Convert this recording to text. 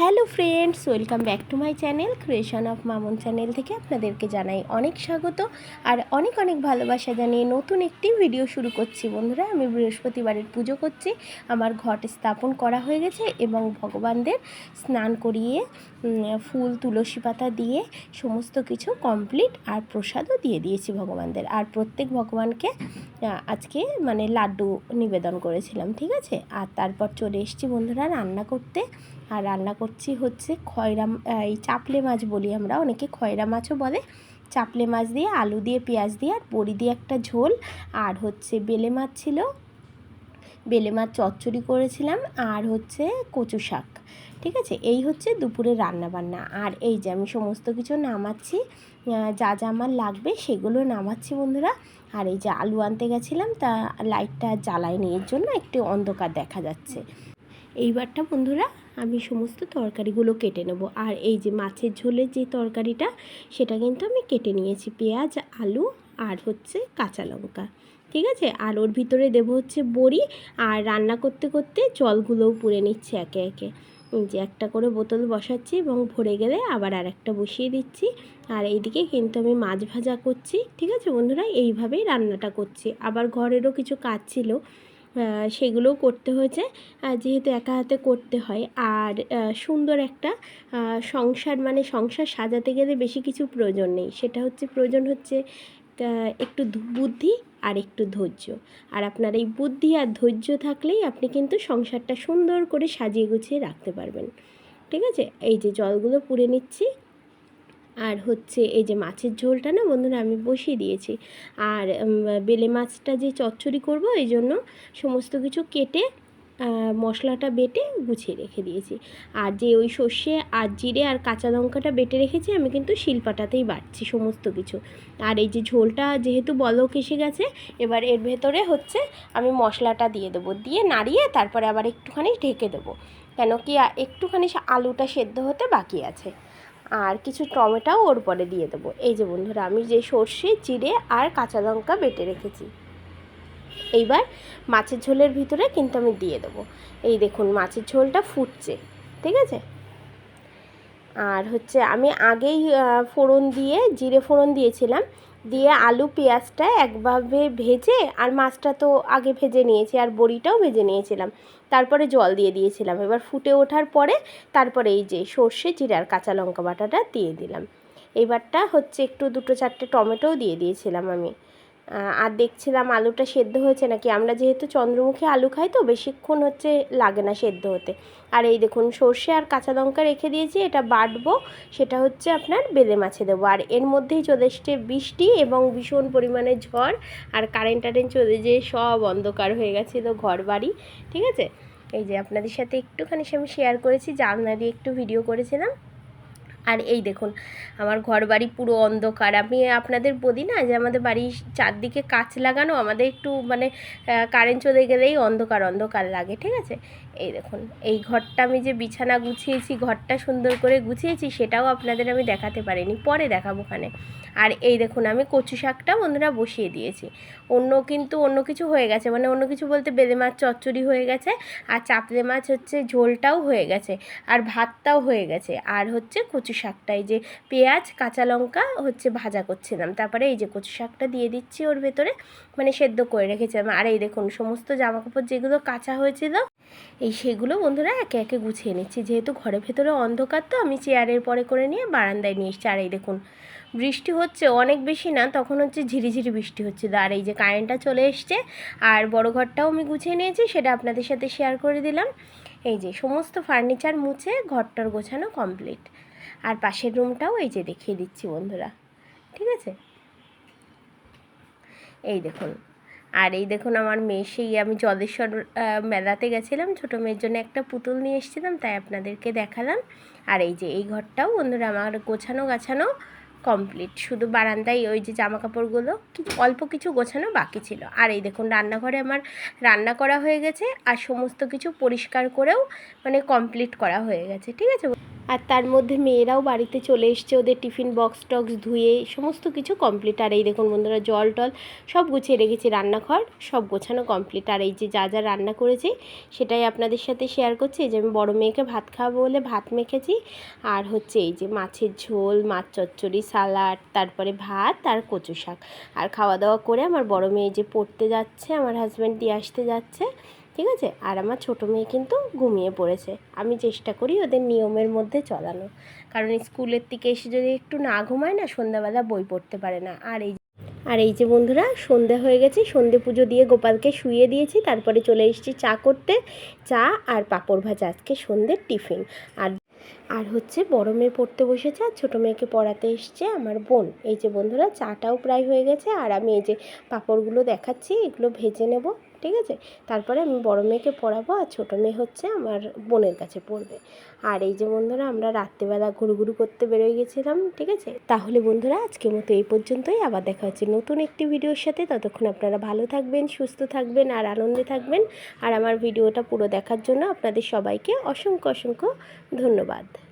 Hello friends, welcome back to my channel, creation of Mamun channel থেকে আপনাদেরকে জানাই অনেক স্বাগত আর অনেক অনেক ভালোবাসা জানিয়ে নতুন একটি ভিডিও শুরু করছি। বন্ধুরা, আমি বৃহস্পতিবারের পুজো করছি। আমার ঘট স্থাপন করা হয়ে গেছে এবং ভগবানদের স্নান করিয়ে ফুল, তুলসী পাতা দিয়ে সমস্ত কিছু কমপ্লিট আর প্রসাদও দিয়ে দিয়েছি ভগবানদের। আর প্রত্যেক ভগবানকে আজকে মানে লাড্ডু নিবেদন করেছিলাম, ঠিক আছে? আর তারপর চলে এসেছি বন্ধুরা রান্না করতে। আর রান্না করছি হচ্ছে খয়রা এই চাপলে মাছ বলি আমরা, অনেকে খয়রা মাছও বলে। চাপলে মাছ দিয়ে, আলু দিয়ে, পেঁয়াজ দিয়ে আর বড়ি দিয়ে একটা ঝোল। আর হচ্ছে বেলে মাছ ছিল। বেলে মাছ চচ্চড়ি করেছিলাম আর হচ্ছে কচু শাক, ঠিক আছে? এই হচ্ছে দুপুরে রান্না বান্না। আর এই যে আমি সমস্ত কিছু নামাচ্ছি যা যা আমার লাগবে সেগুলো নামাচ্ছি বন্ধুরা। আর এই যে আলু আনতে গেছিলাম, তা লাইটটা জ্বালায়নি, এর জন্য একটু অন্ধকার দেখা যাচ্ছে। এইবারটা বন্ধুরা, আমি সমস্ত তরকারিগুলো কেটে নেব। আর এই যে মাছের ঝোলের যে তরকারিটা, সেটা কিন্তু আমি কেটে নিয়েছি, পেঁয়াজ, আলু আর হচ্ছে কাঁচা লঙ্কা। ঠিক আছে? আর ওর ভিতরে দেবো হচ্ছে বড়ি, আর রান্না করতে করতে জলগুলোও পুড়ে নিচ্ছে একে একে। যে একটা করে বোতল বসাচ্ছি এবং ভরে গেলে আবার আর একটা বসিয়ে দিচ্ছি। আর এইদিকে কিন্তু আমি মাছ ভাজা করছি, ঠিক আছে বন্ধুরা? এইভাবেই রান্নাটা করছি। আবার ঘরেরও কিছু কাজ ছিল সেগুলোও করতে হয়েছে। যেহেতু একা হাতে করতে হয়। আর সুন্দর একটা সংসার মানে সংসার সাজাতে গেলে বেশি কিছু প্রয়োজন নেই। সেটা হচ্ছে, প্রয়োজন হচ্ছে একটু বুদ্ধি আর একটু ধৈর্য। আর আপনার এই বুদ্ধি আর ধৈর্য থাকলেই আপনি কিন্তু সংসারটা সুন্দর করে সাজিয়ে গুছিয়ে রাখতে পারবেন। ঠিক আছে? এই যে জলগুলো পুড়ে নিচ্ছি। আর হচ্ছে এই যে মাছের ঝোলটা না বন্ধুরা আমি বসিয়ে দিয়েছি। আর বেলে মাছটা যে চচ্চড়ি করব, এই জন্য সমস্ত কিছু কেটে মশলাটা বেটে গুছিয়ে রেখে দিয়েছি। আর যে ওই সর্ষে আর জিরে আর কাঁচা লঙ্কাটা বেটে রেখেছি, আমি কিন্তু শিলপাটাতেই বাটছি সমস্ত কিছু। আর এই যে ঝোলটা যেহেতু বলক এসে গেছে, এবার এর ভেতরে হচ্ছে আমি মশলাটা দিয়ে দেবো। দিয়ে নাড়িয়ে তারপরে আবার একটুখানি ঢেকে দেবো। কেন কি একটুখানি আলুটা সেদ্ধ হতে বাকি আছে। আর কিছু টমেটোও ওর পরে দিয়ে দেবো। এই যে বন্ধুরা, আমি যে সর্ষে, জিরে আর কাঁচা লঙ্কা বেটে রেখেছি। এইবার মাছের ঝোলের ভিতরে কিন্তু আমি দিয়ে দেবো। এই দেখুন, মাছের ঝোলটা ফুটছে, ঠিক আছে? আর হচ্ছে আমি আগেই ফোড়ন দিয়ে, জিরে ফোড়ন দিয়েছিলাম, দিয়ে আলু পেঁয়াজটা একভাবে ভেজে, আর মাছটা তো আগে ভেজে নিয়েছি, আর বড়িটাও ভেজে নিয়েছিলাম। তারপরে জল দিয়ে দিয়েছিলাম। এবার ফুটে ওঠার পরে, তারপরে এই যে সর্ষে, জিরে আর কাঁচা লঙ্কা বাটাটা দিয়ে দিলাম। এইবারটা হচ্ছে একটু দুটো চারটে টমেটোও দিয়ে দিয়েছিলাম আমি। আর দেখছিলাম আলুটা সেদ্ধ হয়েছে নাকি? আমরা যেহেতু চন্দ্রমুখী আলু খাই তো বেশিক্ষণ হচ্ছে লাগে না সেদ্ধ হতে। আর এই দেখুন, সর্ষে আর কাঁচা লঙ্কা রেখে দিয়েছি, এটা বাটবো। সেটা হচ্ছে আপনার বেলে মাছে দেবো। আর এর মধ্যেই চলে এসছে বৃষ্টি এবং ভীষণ পরিমাণে ঝড় আর কারেন্ট টারেন্ট চলে যেয়ে সব অন্ধকার হয়ে গেছিল ঘর বাড়ি ঠিক আছে? এই যে আপনাদের সাথে একটুখানি আমি শেয়ার করেছি, জানলা দিয়ে একটু ভিডিও করেছিলাম। আর এই দেখুন, আমার ঘর বাড়ি পুরো অন্ধকার। আমি আপনাদের বলি না যে আমাদের বাড়ির চারদিকে কাচ লাগানো? আমাদের একটু মানে কারেন্ট চলে গেলেই অন্ধকার অন্ধকার লাগে, ঠিক আছে? এই দেখুন, এই ঘরটা আমি যে বিছানা গুছিয়েছি, ঘরটা সুন্দর করে গুছিয়েছি, সেটাও আপনাদের আমি দেখাতে পারিনি, পরে দেখাবো ওখানে। আর এই দেখুন, আমি কচু শাকটা বন্ধুরা বসিয়ে দিয়েছি। অন্য কিন্তু অন্য কিছু হয়ে গেছে মানে অন্য কিছু বলতে বেলে মাছ, চচ্চড়ি হয়ে গেছে, আর চাপলে মাছ হচ্ছে ঝোলটাও হয়ে গেছে, আর ভাতটাও হয়ে গেছে। আর হচ্ছে কচু শাকটা, এই যে পেঁয়াজ, কাঁচা লঙ্কা হচ্ছে ভাজা করছিলাম। তারপরে এই যে কচু শাকটা দিয়ে দিচ্ছি ওর ভেতরে মানে সেদ্ধ করে রেখেছিলাম। আর এই দেখুন, সমস্ত জামা কাপড় যেগুলো কাঁচা হয়েছিল এই সেগুলো বন্ধুরা একে একে গুছিয়ে নিচ্ছি। যেহেতু ঘরের ভেতরে অন্ধকার তো, আমি চেয়ারের পরে করে নিয়ে বারান্দায় নিয়ে এসছি। আর এই দেখুন, বৃষ্টি হচ্ছে অনেক বেশি না, তখন হচ্ছে ঝিরিঝিরি বৃষ্টি হচ্ছিল আর এই যে কারেন্টটা চলে এসছে, আর বড় ঘরটাও আমি গুছিয়ে নিয়েছি, সেটা আপনাদের সাথে শেয়ার করে দিলাম। এই যে সমস্ত ফার্নিচার মুছে, ঘরটার গোছানো কমপ্লিট। আর পাশের রুমটাও এই যে দেখিয়ে দিচ্ছি বন্ধুরা, ঠিক আছে? এই দেখুন আর এই দেখুন আমার মেয়ে, সেই আমি জলেশ্বর মেলাতে গেছিলাম। ছোটো মেয়ের জন্য একটা পুতুল নিয়ে এসেছিলাম, তাই আপনাদেরকে দেখালাম। আর এই যে এই ঘরটাও বন্ধুরা আমার গোছানো গাছানো কমপ্লিট শুধু বারান্দায় ওই যে জামা কাপড়গুলো অল্প কিছু গোছানো বাকি ছিল। আর এই দেখুন রান্নাঘরে আমার রান্না করা হয়ে গেছে, আর সমস্ত কিছু পরিষ্কার করেও মানে কমপ্লিট করা হয়ে গেছে, ঠিক আছে আর তার মধ্যে মেয়েরাও বাড়িতে চলে এসছে ওদের টিফিন বক্স টক্স ধুয়ে, সমস্ত কিছু কমপ্লিট আর এই দেখুন বন্ধুরা, জল টল সব গুছিয়ে রেখেছি রান্নাঘর, সব গোছানো কমপ্লিট আর এই যে যা যা রান্না করেছি, সেটাই আপনাদের সাথে শেয়ার করছি। এই যে আমি বড়ো মেয়েকে ভাত খাওয়াবো বলে ভাত মেখেছি। আর হচ্ছে এই যে মাছের ঝোল, মাছ চচ্চড়ি, সালাড, তারপরে ভাত আর কচু শাক। আর খাওয়া দাওয়া করে আমার বড় মেয়ে যে পড়তে যাচ্ছে, আমার হাজব্যান্ড দিয়ে আসতে যাচ্ছে। ঠিক আছে? আর আমার ছোটো মেয়ে কিন্তু ঘুমিয়ে পড়েছে। আমি চেষ্টা করি ওদের নিয়মের মধ্যে চলানো। কারণ স্কুলের থেকে এসে যদি একটু না ঘুমায় না, সন্ধ্যাবেলা বই পড়তে পারে না। আর এই আর এই যে বন্ধুরা, সন্ধে হয়ে গেছে। সন্ধে পুজো দিয়ে গোপালকে শুইয়ে দিয়েছি। তারপরে চলে এসেছি চা করতে। চা আর পাঁপড় ভাজা আজকে সন্ধ্যের টিফিন। আর আর হচ্ছে বড় মেয়ে পড়তে বসেছে আর ছোটো মেয়েকে পড়াতে এসছে আমার বোন। এই যে বন্ধুরা, চাটাও প্রায় হয়ে গেছে। আর আমি এই যে পাঁপড়গুলো দেখাচ্ছি, এগুলো ভেজে নেব। ঠিক আছে? তারপরে আমি বড় মেয়েকে পড়াবো আর ছোটো মেয়ে হচ্ছে আমার বোনের কাছে পড়বে। আর এই যে বন্ধুরা, আমরা রাত্রিবেলা ঘুরুঘুরু করতে বেরোয় গেছিলাম, ঠিক আছে? তাহলে বন্ধুরা, আজকের মতো এই পর্যন্তই। আবার দেখা হচ্ছে নতুন একটি ভিডিওর সাথে। ততক্ষণ আপনারা ভালো থাকবেন, সুস্থ থাকবেন আর আনন্দে থাকবেন। আর আমার ভিডিওটা পুরো দেখার জন্য আপনাদের সবাইকে অসংখ্য অসংখ্য ধন্যবাদ।